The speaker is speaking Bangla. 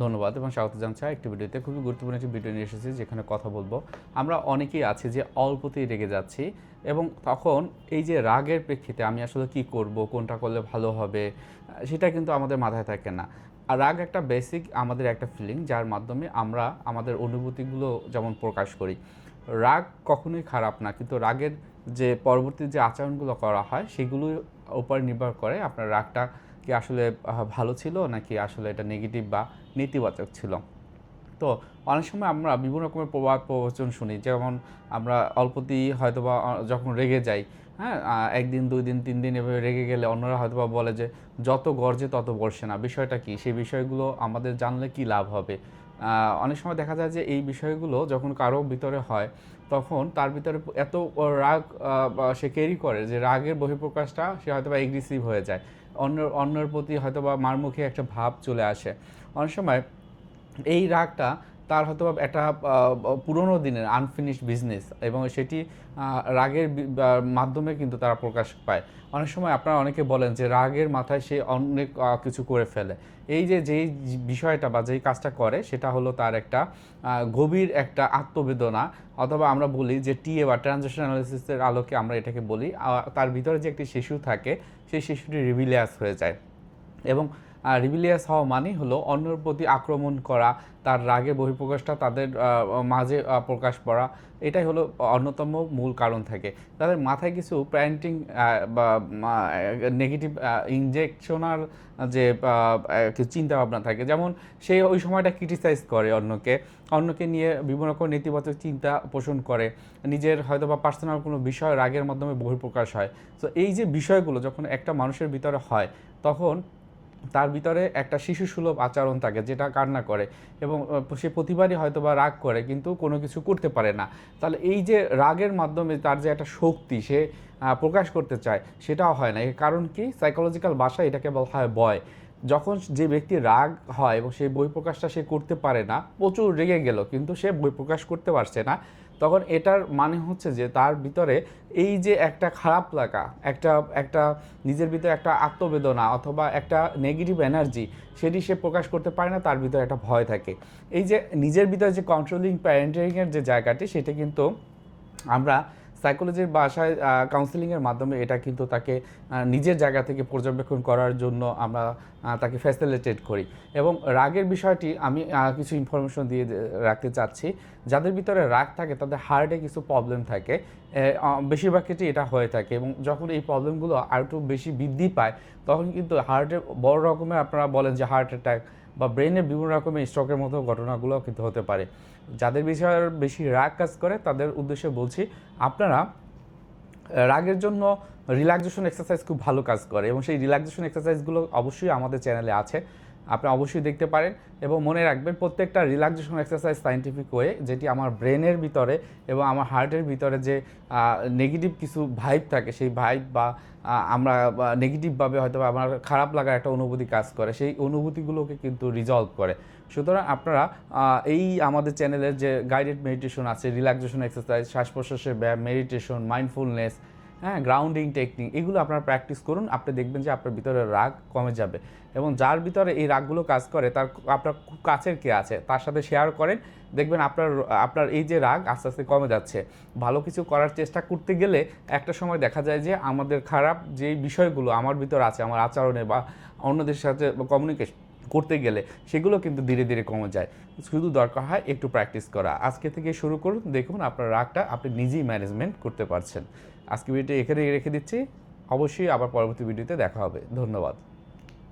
ধন্যবাদ এবং স্বাগত জানাচ্ছি একটি ভিডিওতে। খুবই গুরুত্বপূর্ণ একটি ভিডিও নিয়ে এসেছি যেখানে কথা বলব। আমরা অনেকেই আছি যে অল্পতেই রেগে যাচ্ছি এবং তখন এই যে রাগের প্রেক্ষিতে আমি আসলে কি করব, কোনটা করলে ভালো হবে, সেটা কিন্তু আমাদের মাথায় থাকে না। আর রাগ একটা বেসিক আমাদের একটা ফিলিং যার মাধ্যমে আমরা আমাদের অনুভূতিগুলো যেমন প্রকাশ করি। রাগ কখনোই খারাপ না, কিন্তু রাগের যে পরবর্তী যে আচরণগুলো করা হয়, সেগুলোর উপর নির্ভর করে আপনার রাগটা কি আসলে ভালো ছিল নাকি আসলে এটা নেগেটিভ বা নেতিবাচক ছিল? তো অনেক সময় আমরা বিভিন্ন রকমের প্রবাদ প্রবচন শুনি, যেমন আমরা অল্পতেই হয়তো বা যখন রেগে যাই হ্যাঁ একদিন, দুই দিন, তিন দিন এভাবে রেগে গেলে অন্যরা হয়তো বা বলে যে, যত গর্জে তত বর্ষে না। বিষয়টা কি? সেই বিষয়গুলো আমাদের জানলে কি লাভ হবে? অনেক সময় দেখা যায় যে এই বিষয়গুলো যখন কারও ভিতরে হয়, তখন তার ভিতরে এত রাগ সে ক্যারি করে যে রাগের বহিঃপ্রকাশটা সে হয়তো বা এগ্রেসিভ হয়ে যায়। অন্য, অন্যের প্রতি হয়তো বা মারমুখী একটা ভাব চলে আসে। অনেক সময় এই রাগটা তার হয়তো একটা পুরনো দিনের আনফিনিশড বিজনেস এবং সেটি রাগের মাধ্যমে কিন্তু তারা প্রকাশ পায়। অনেক সময় আপনারা অনেকে বলেন যে রাগের মাথায় সে অনেক কিছু করে ফেলে। এই যে, যেই বিষয়টা বা যেই কাজটা করে, সেটা হলো তার একটা গভীর একটা আত্মবেদনা অথবা আমরা বলি যে টিএ বা ট্রানজেকশন অ্যানালিসিসের আলোকে আমরা এটাকে বলি তার ভিতরে যে একটি শিশু থাকে, সেই শিশুটি রিভিলিয়াস হয়ে যায়। এবং রিভিলিয়াস হওয়া মানেই হলো অন্যের প্রতি আক্রমণ করা, তার রাগের বহিঃপ্রকাশটা তাদের মাঝে প্রকাশ করা, এটাই হলো অন্যতম মূল কারণ থাকে। তাদের মাথায় কিছু প্যারেন্টিং বা নেগেটিভ ইনজেকশনাল যে কিছু চিন্তা ভাবনা থাকে। যেমন সে ওই সময়টা ক্রিটিসাইজ করে অন্যকে অন্যকে নিয়ে বিভিন্ন রকম নেতিবাচক চিন্তা পোষণ করে, নিজের হয়তো বা পার্সোনাল কোনো বিষয় রাগের মাধ্যমে বহিঃপ্রকাশ হয়। তো এই যে বিষয়গুলো যখন একটা মানুষের ভিতরে হয়, তখন তার ভিতরে একটা শিশু সুলভ আচরণ থাকে যেটা কান্না করে এবং সে প্রতিবারই হয়তো বা রাগ করে কিন্তু কোনো কিছু করতে পারে না। তাহলে এই যে রাগের মাধ্যমে তার যে একটা শক্তি সে প্রকাশ করতে চায় সেটাও হয় না। এর কারণ কি? সাইকোলজিক্যাল ভাষায় এটাকে বলা হয় ভয়। যখন যে ব্যক্তি রাগ হয় এবং সেই বই প্রকাশটা সে করতে পারে না, প্রচুর রেগে গেল কিন্তু সে বই প্রকাশ করতে পারছে না। তখন এটার মানে হচ্ছে যে তার ভিতরে এই যে একটা খারাপ লাগা, একটা একটা নিজের ভিতরে একটা আত্মবেদনা অথবা একটা নেগেটিভ এনার্জি সেটি সে প্রকাশ করতে পারে না, তার ভিতরে একটা ভয় থাকে। এই যে নিজের ভিতরে যে কন্ট্রোলিং প্যারেন্টিংয়ের যে জায়গাটি, সেটা কিন্তু আমরা সাইকোলজির বাসায় কাউন্সিলিংয়ের মাধ্যমে এটা কিন্তু তাকে নিজের জায়গা থেকে পর্যবেক্ষণ করার জন্য আমরা তাকে ফ্যাসিলিটেট করি। এবং রাগের বিষয়টি আমি কিছু ইনফরমেশন দিয়ে রাখতে চাচ্ছি। যাদের ভিতরে রাগ থাকে, তাদের হার্টে কিছু প্রবলেম থাকে বেশিরভাগ ক্ষেত্রে এটা হয়ে থাকে এবং যখন এই প্রবলেমগুলো আর একটু বেশি বৃদ্ধি পায়, তখন কিন্তু হার্টের বড় রকমের আপনারা বলেন যে হার্ট অ্যাটাক বা ব্রেনের বিভিন্ন রকমের স্ট্রোকের মতো ঘটনাগুলো কিন্তু হতে পারে। যাদের বিষয়ে বেশি রাগ কাজ করে, তাদের উদ্দেশ্যে বলছি, আপনারা রাগের জন্য রিল্যাক্সেশন এক্সারসাইজ খুব ভালো কাজ করে এবং সেই রিল্যাক্সেশন এক্সারসাইজগুলো অবশ্যই আমাদের চ্যানেলে আছে। আপনি অবশ্যই দেখতে পারেন এবং মনে রাখবেন প্রত্যেকটা রিল্যাক্সেশন এক্সারসাইজ সাইন্টিফিক ওয়ে যেটি আমার ব্রেনের ভিতরে এবং আমার হার্টের ভিতরে যে নেগেটিভ কিছু ভাইব থাকে, সেই ভাইব বা আমরা নেগেটিভভাবে হয়তো আমার খারাপ লাগার একটা অনুভূতি কাজ করে, সেই অনুভূতিগুলোকে কিন্তু রিজলভ করে। সুতরাং আপনারা এই আমাদের চ্যানেলের যে গাইডেড মেডিটেশন আছে রিল্যাক্সেশন এক্সারসাইজ শ্বাস প্রশ্বাসের ব্যায়াম মেডিটেশন মাইন্ডফুলনেস হ্যাঁ গ্রাউন্ডিং টেকনিক এগুলো আপনারা প্র্যাকটিস করুন, আপনি দেখবেন যে আপনার ভিতরে রাগ কমে যাবে। এবং যার ভিতরে এই রাগগুলো কাজ করে, তার আপনার খুব কাছের কে আছে, তার সাথে শেয়ার করেন, দেখবেন আপনার আপনার এই যে রাগ আস্তে আস্তে কমে যাচ্ছে। ভালো কিছু করার চেষ্টা করতে গেলে একটা সময় দেখা যায় যে আমাদের খারাপ যে বিষয়গুলো আমার ভিতর আছে, আমার আচরণে বা অন্যদের সাথে কমিউনিকেশন করতে গেলে সেগুলো কিন্তু ধীরে ধীরে কমে যায়। শুধু দরকার হয় একটু প্র্যাকটিস করা। আজকে থেকে শুরু করুন, দেখুন আপনার রাগটা আপনি নিজেই ম্যানেজমেন্ট করতে পারছেন। আজকে ভিডিওটি এখানে রেখে দিচ্ছি। অবশ্যই আবার পরবর্তী ভিডিওতে দেখা হবে। ধন্যবাদ।